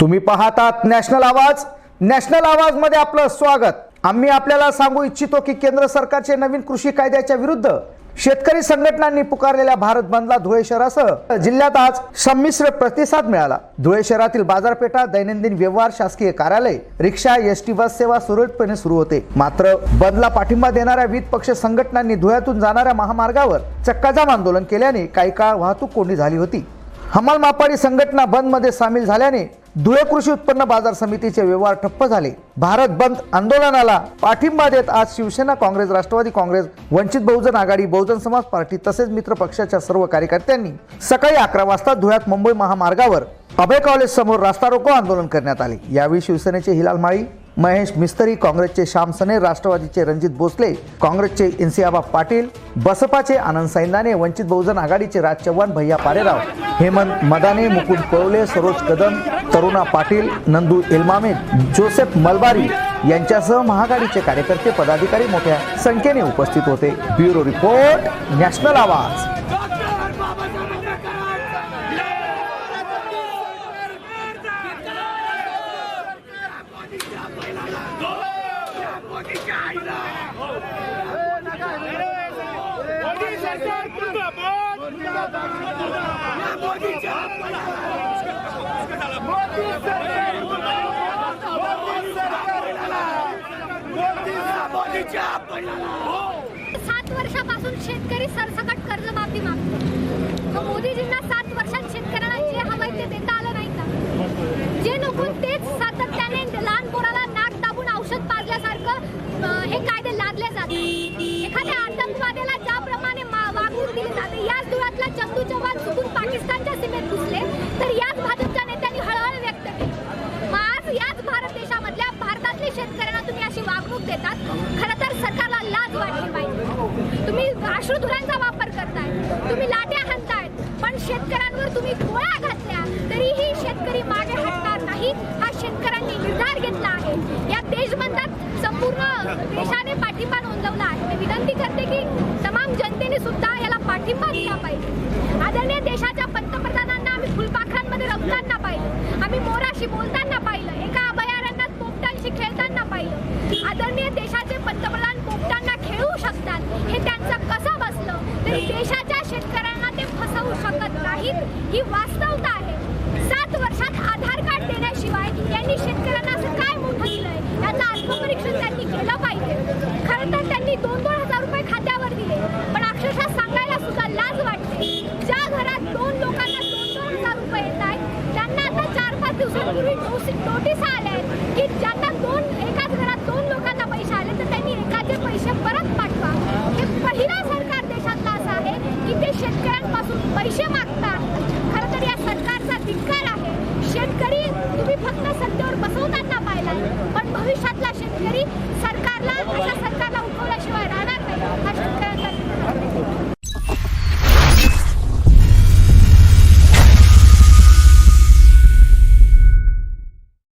तुम्ही पाहतात नॅशनल आवाज. नॅशनल आवाजमध्ये आपलं स्वागत. आम्ही आपल्याला सांगू इच्छितो की केंद्र सरकारचे नवीन कृषी कायद्याच्या विरुद्ध शेतकरी संघटनांनी पुकारलेल्या भारत बंदला धुळे शहरासह जिल्ह्यात आज संमिश्र प्रतिसाद मिळाला. धुळे शहरातील बाजारपेठा दैनंदिन व्यवहार शासकीय कार्यालय रिक्षा एस टी बस सेवा सुरळीतपणे सुरू होते. मात्र बंदला पाठिंबा देणाऱ्या विविध पक्ष संघटनांनी धुळ्यातून जाणाऱ्या महामार्गावर चक्काजाम आंदोलन केल्याने काही काळ वाहतूक कोंडी झाली होती. हमाल मापाडी संघटना बंदमध्ये सामील झाल्याने धुळे कृषी उत्पन्न बाजार समितीचे व्यवहार ठप्प झाले. भारत बंद आंदोलनाला पाठिंबा देत आज शिवसेना काँग्रेस राष्ट्रवादी काँग्रेस वंचित बहुजन आघाडी बहुजन समाज पार्टी तसेच मित्र पक्षाच्या सर्व कार्यकर्त्यांनी सकाळी अकरा वाजता धुळ्यात मुंबई महामार्गावर अभय कॉलेज समोर रास्ता रोको आंदोलन करण्यात आले. यावेळी शिवसेनेचे हिलाल माळी महेश मिस्तरी काँग्रेसचे श्याम सने राष्ट्रवादीचे रणजित भोसले काँग्रेसचे इन्सियाबा पाटील बसपाचे आनंद सैंदाने वंचित बहुजन आघाडीचे राज चव्हाण भैया पारेराव हेमंत मदाने मुकुंद पवले सरोज कदम तरुणा पाटील नंदू एल्मामे जोसेफ मलबारी यांच्यासह महाआघाडीचे कार्यकर्ते पदाधिकारी मोठ्या संख्येने उपस्थित होते. ब्युरो रिपोर्ट नॅशनल आवाज. सरकार मुर्दाबाद मोदी सरकार मोदी सरकार मोदी मोदीच्या सात वर्षापासून शेतकरी सरसकट कर्जमाफी मागतो. मोदीजींना सात वर्षात शेतकऱ्याला अश्रुधुरांचा वापर करताय. तुम्ही लाट्या हाणतायत पण शेतकऱ्यांवर तुम्ही गोळ्या घातल्या तरीही शेतकरी मागे हटणार नाही हा शेतकऱ्यांनी निर्धार घेतला आहे. या देशबंधात संपूर्ण देशाने पाठिंबा नोंदवला आहे. मी विनंती करते की तमाम जनतेने सुद्धा याला पाठिंबा दिला पाहिजे. आदरणीय देशाच्या पंतप्रधानांना आम्ही फुलपाखरांमध्ये रमताना पाहिलं. आम्ही मोराशी बोलताना पाहिलं. एका अभयारण्यात पोपटांशी खेळताना पाहिलं. आदरणीय देशाच्या देशाच्या शेतकऱ्यांना ते फसवू शकत नाहीत. ही वास्तवता आहे. सात वर्षात आधार कार्ड देण्याशिवाय यांनी शेतकऱ्यांना असं काय मोठं दिलंय? आत्मपरीक्षण ते शेतकऱ्यांपासून पैसे मागतात.